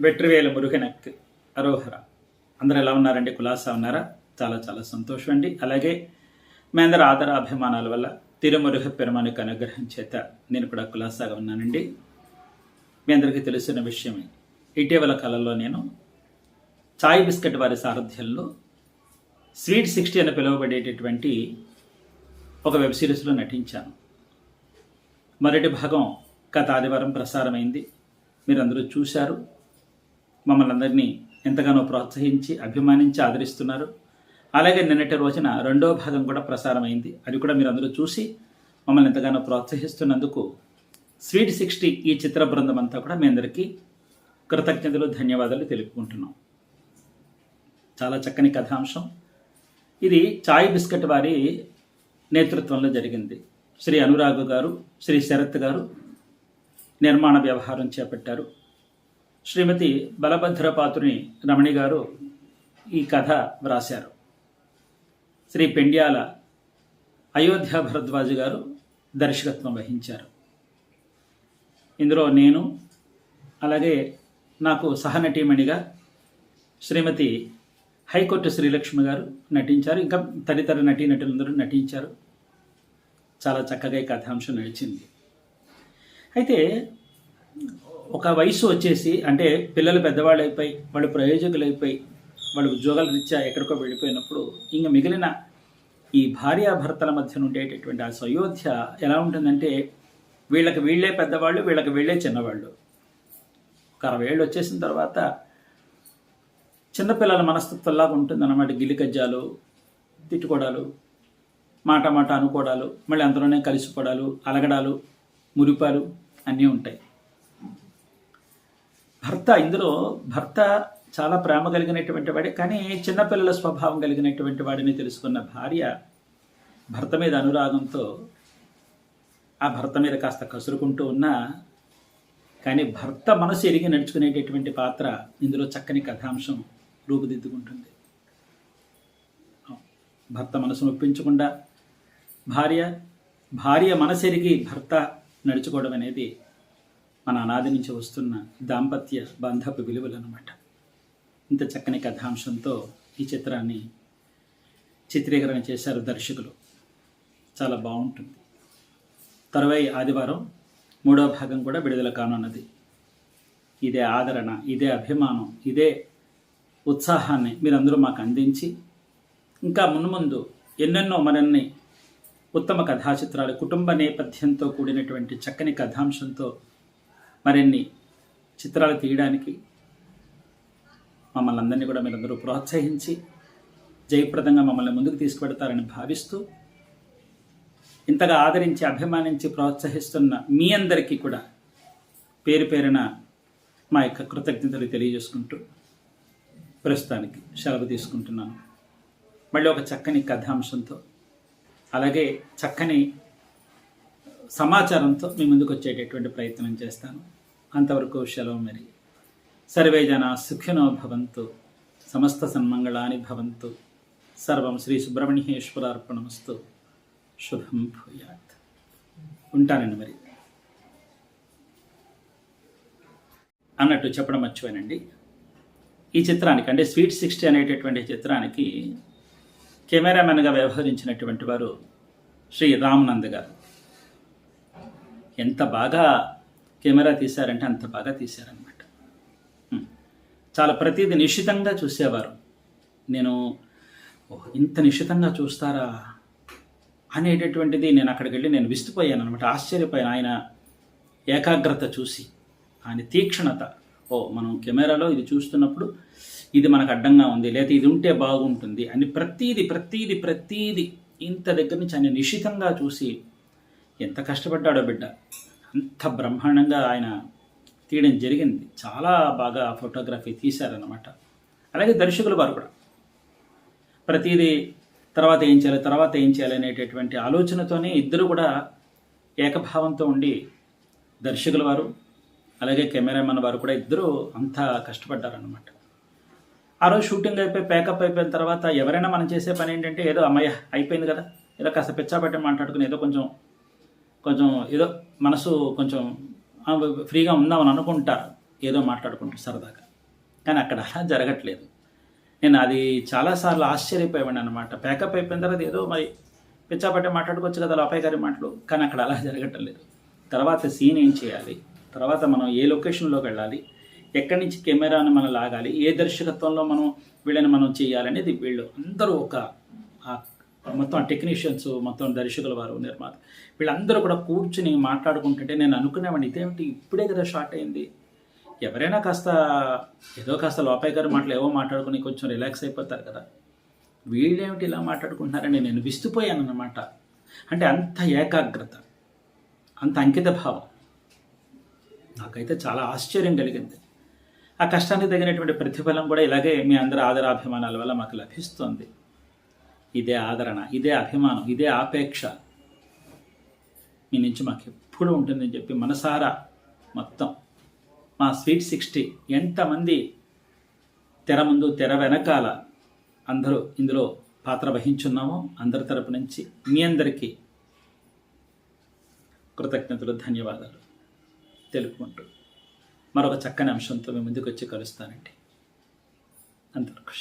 వెట్రివేల మురుగనక్ అరోహర. అందరూ ఎలా ఉన్నారండి? కులాసా ఉన్నారా? చాలా చాలా సంతోషం అండి. అలాగే మీ అందరి ఆదర అభిమానాల వల్ల తిరుమురుగ పెరుమానికి అనుగ్రహం చేత నేను కూడా కులాసాగా ఉన్నానండి. మీ అందరికీ తెలిసిన విషయమే. ఇటీవల కాలంలో నేను చాయ్ బిస్కెట్ వారి సారథ్యంలో స్వీట్ సిక్స్టీ అని పిలువబడేటటువంటి ఒక వెబ్ సిరీస్లో నటించాను. మొదటి భాగం గత ఆదివారం ప్రసారమైంది. మీరందరూ చూశారు. మమ్మల్ని అందరినీ ఎంతగానో ప్రోత్సహించి అభిమానించి ఆదరిస్తున్నారు. అలాగే నిన్నటి రోజున రెండో భాగం కూడా ప్రసారమైంది. అది కూడా మీరు అందరూ చూసి మమ్మల్ని ఎంతగానో ప్రోత్సహిస్తున్నందుకు స్వీట్ సిక్స్టీ ఈ చిత్ర బృందం అంతా కూడా మీ అందరికీ కృతజ్ఞతలు ధన్యవాదాలు తెలుపుకుంటున్నాం. చాలా చక్కని కథాంశం. ఇది చాయ్ బిస్కెట్ వారి నేతృత్వంలో జరిగింది. శ్రీ అనురాగ్ గారు శ్రీ శరత్ గారు నిర్మాణ వ్యవహారం చేపట్టారు. శ్రీమతి బలభద్రపాతుని రమణి గారు ఈ కథ వ్రాశారు. శ్రీ పెండ్యాల అయోధ్య భరద్వాజు గారు దర్శకత్వం వహించారు. ఇందులో నేను అలాగే నాకు సహనటీమణిగా శ్రీమతి హైకోర్టు శ్రీలక్ష్మి గారు నటించారు. ఇంకా తదితర నటీనటులందరూ నటించారు. చాలా చక్కగా ఈ కథాంశం నడిచింది. అయితే ఒక వయసు వచ్చేసి అంటే పిల్లలు పెద్దవాళ్ళు అయిపోయి వాళ్ళు ప్రయోజకులు అయిపోయి వాళ్ళు ఉద్యోగాల రీత్యా ఎక్కడికో వెళ్ళిపోయినప్పుడు ఇంకా మిగిలిన ఈ భార్యాభర్తల మధ్య ఉండేటటువంటి ఆ సయోధ్య ఎలా ఉంటుందంటే వీళ్ళకి వీళ్ళే పెద్దవాళ్ళు వీళ్ళకి వీళ్ళే చిన్నవాళ్ళు. ఒక అరవై ఏళ్ళు వచ్చేసిన తర్వాత చిన్నపిల్లల మనస్తత్వంలాగా ఉంటుందన్నమాట గిలికజ్జాలు తిట్టుకోవడాలు మాట మాట అనుకోవడాలు మళ్ళీ అందులోనే కలిసిపోవడాలు అలగడాలు మురిపాలు అన్నీ ఉంటాయి. భర్త ఇందులో భర్త చాలా ప్రేమ కలిగినటువంటి వాడే కానీ చిన్నపిల్లల స్వభావం కలిగినటువంటి వాడిని తెలుసుకున్న భార్య భర్త మీద అనురాగంతో ఆ భర్త మీద కాస్త కసురుకుంటూ ఉన్నా కానీ భర్త మనసు ఎరిగి నడుచుకునేటటువంటి పాత్ర ఇందులో చక్కని కథాంశం రూపుదిద్దుకుంటుంది. భర్త మనసును ఒప్పించకుండా భార్య భార్య మనసెరిగి భర్త నడుచుకోవడం అనేది మన అనాది నుంచి వస్తున్న దాంపత్య బంధపు విలువలు అనమాట ఇంత చక్కని కథాంశంతో ఈ చిత్రాన్ని చిత్రీకరణ చేశారు దర్శకులు. చాలా బాగుంటుంది. తరువాయి ఆదివారం మూడో భాగం కూడా విడుదల కానున్నది. ఇదే ఆదరణ ఇదే అభిమానం ఇదే ఉత్సాహాన్ని మీరందరూ మాకు అందించి ఇంకా మున్ముందు ఎన్నెన్నో మనల్ని ఉత్తమ కథా చిత్రాలు కుటుంబ నేపథ్యంతో కూడినటువంటి చక్కని కథాంశంతో మరిన్ని చిత్రాలు తీయడానికి మమ్మల్ని అందరినీ కూడా మీరందరూ ప్రోత్సహించి జయప్రదంగా మమ్మల్ని ముందుకు తీసుకుపెడతారని భావిస్తూ ఇంతగా ఆదరించి అభిమానించి ప్రోత్సహిస్తున్న మీ అందరికీ కూడా పేరు పేరున మా యొక్క కృతజ్ఞతలు తెలియజేసుకుంటూ ప్రస్తుతానికి సెలవు తీసుకుంటున్నాను. మళ్ళీ ఒక చక్కని కథాంశంతో అలాగే చక్కని సమాచారంతో మీ ముందుకు వచ్చేటటువంటి ప్రయత్నం చేస్తాను. అంతవరకు సెలవు మరి. సర్వే జన సుఖినో భవంతు సమస్త సన్మంగళాని భవంతు. సర్వం శ్రీ సుబ్రహ్మణ్యేశ్వరార్పణమస్తు. శుభం భూయాత్. ఉంటానండి మరి. అన్నట్టు చెప్పడం మర్చిపోయానండి. ఈ చిత్రానికి అంటే స్వీట్ సిక్స్టీ అనేటటువంటి చిత్రానికి కెమెరామెన్గా వ్యవహరించినటువంటి వారు శ్రీ రామ్నంద్ గారు. ఎంత బాగా కెమెరా తీశారంటే అంత బాగా తీశారనమాట చాలా ప్రతిదీ నిశ్చితంగా చూసేవారు. నేను "ఓహ్, ఇంత నిశ్చితంగా చూస్తారా? అనేటటువంటిది నేను అక్కడికి వెళ్ళి నేను విస్తుపోయాను అనమాట ఆశ్చర్యపోయాను. ఆయన ఏకాగ్రత చూసి ఆయన తీక్షణత ఓ మనం కెమెరాలో ఇది చూస్తున్నప్పుడు ఇది మనకు అడ్డంగా ఉంది లేదా ఇది ఉంటే బాగుంటుంది అని ప్రతీది ప్రతీది ప్రతీది ఇంత దగ్గర నుంచి ఆయన నిశ్చితంగా చూసి ఎంత కష్టపడ్డాడో బిడ్డ. అంత బ్రహ్మాండంగా ఆయన తీయడం జరిగింది. చాలా బాగా ఫోటోగ్రఫీ తీశారనమాట అలాగే దర్శకులు వారు కూడా. ప్రతిదీ తర్వాత ఏం చేయాలి తర్వాత ఏం చేయాలి అనేటటువంటి ఆలోచనతోనే ఇద్దరు కూడా ఏకభావంతో ఉండి దర్శకుల వారు అలాగే కెమెరామెన్ వారు కూడా ఇద్దరు అంతా కష్టపడ్డారనమాట ఆ రోజు షూటింగ్ అయిపోయి ప్యాకప్ అయిపోయిన తర్వాత ఎవరైనా మనం చేసే పని ఏంటంటే ఏదో అమ్మయ్య అయిపోయింది కదా ఏదో కాస్త పిచ్చాపట్టి మాట్లాడుకుని ఏదో కొంచెం కొంచెం ఏదో మనసు కొంచెం ఫ్రీగా ఉందామని అనుకుంటా ఏదో మాట్లాడుకుంటా సరదాగా. కానీ అక్కడ అలా జరగట్లేదు. నేను అది చాలాసార్లు ఆశ్చర్యపోయాను అనమాట ప్యాకప్ అయిపోయిన తర్వాత ఏదో మరి పిచ్చాపట్టే మాట్లాడుకోవచ్చు కదా లోపయ్య గారి మాటలు. కానీ అక్కడ అలా జరగటం లేదు. తర్వాత సీన్ ఏం చేయాలి? తర్వాత మనం ఏ లొకేషన్లోకి వెళ్ళాలి? ఎక్కడి నుంచి కెమెరాను మనం లాగాలి? ఏ దర్శకత్వంలో మనం వీళ్ళని మనం చేయాలనేది వీళ్ళు అందరూ ఒక మొత్తం టెక్నీషియన్స్ మొత్తం దర్శకుల వారు నిర్మాత. వీళ్ళందరూ కూడా కూర్చుని మాట్లాడుకుంటుంటే నేను అనుకునేవాడిని ఇదేమిటి? ఇప్పుడే కదా షార్ట్ అయింది. ఎవరైనా కాస్త ఏదో కాస్త లోపాయి గారు మాటలు ఏవో మాట్లాడుకుని కొంచెం రిలాక్స్ అయిపోతారు కదా. వీళ్ళేమిటి ఇలా మాట్లాడుకుంటున్నారని నేను విస్తుపోయాను అన్నమాట. అంటే అంత ఏకాగ్రత అంత అంకిత భావం. నాకైతే చాలా ఆశ్చర్యం కలిగింది. ఆ కష్టానికి తగినటువంటి ప్రతిఫలం కూడా ఇలాగే మీ అందరి ఆదరాభిమానాల వల్ల మాకు లభిస్తుంది. ఇదే ఆదరణ ఇదే అభిమానం ఇదే ఆపేక్ష. మీ నుంచి మాకు ఎప్పుడు ఉంటుందని చెప్పి మనసారా మొత్తం. మా స్వీట్ సిక్స్టీ ఎంతమంది తెర ముందు తెర వెనకాల అందరూ ఇందులో పాత్ర వహించున్నామో అందరి తరపు నుంచి మీ అందరికీ కృతజ్ఞతలు ధన్యవాదాలు తెలుపుకుంటూ మరొక చక్కని అంశంతో మీ ముందుకు వచ్చి కలుస్తానండి. అంతవరకు